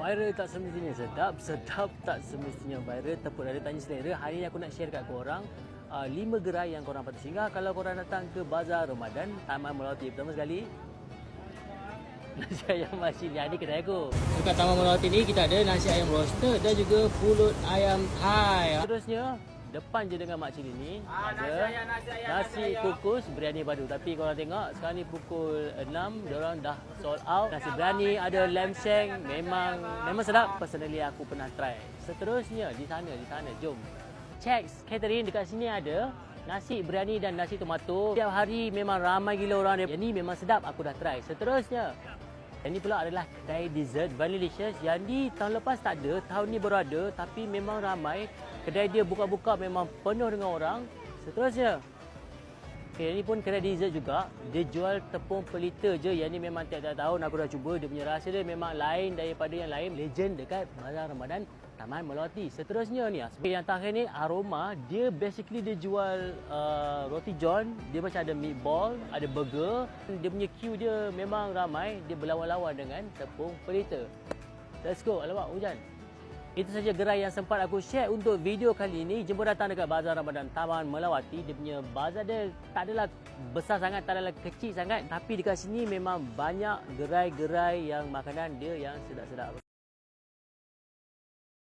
Viral tak semestinya sedap, sedap tak semestinya viral. Tepuk dari tanya selera. Hari ni aku nak share kat korang uh, lima gerai yang korang patut singgah kalau korang datang ke Bazar Ramadan Taman Melawati. Pertama sekali, nasi ayam masih ni kedai aku. Dekat Taman Melawati ni kita ada nasi ayam roasted dan juga pulut ayam Thai. Terusnya, depan je dengan Mak Cili ni Ah, ada nasi nasi kukus biryani padu. Tapi korang tengok sekarang ni pukul 6, diorang dah sold out. Nasi biryani ada lamb shank, memang memang sedap. Personally aku pernah try. Seterusnya di sana, di sana, jom. Check catering dekat sini ada nasi biryani dan nasi tomato. Setiap hari memang ramai gila orang dia. Yang ni memang sedap, aku dah try. Seterusnya, yang ni pula adalah kedai dessert Vanillicious yang ni tahun lepas tak ada, tahun ni baru ada tapi memang ramai. Kedai dia buka-buka memang penuh dengan orang. Seterusnya, Okay, ini pun kedai dessert juga. Dia jual tepung pelita je. Yang ni memang tiap-tiap tahun aku dah cuba. Dia punya rasa dia memang lain daripada yang lain. Legend dekat Bazar Ramadan Taman Melawati. Seterusnya ni, ah, yang terakhir ni Aroma. Dia basically dia jual uh, roti john. Dia macam ada meatball, ada burger. Dia punya queue dia memang ramai. Dia berlawan-lawan dengan tepung pelita. Let's go. Alamak, hujan. Itu saja gerai yang sempat aku share untuk video kali ini. Jemput datang dekat Bazar Ramadan Taman Melawati. Dia punya bazar dia tak adalah besar sangat, tak adalah kecil sangat. Tapi dekat sini memang banyak gerai-gerai yang makanan dia yang sedap-sedap.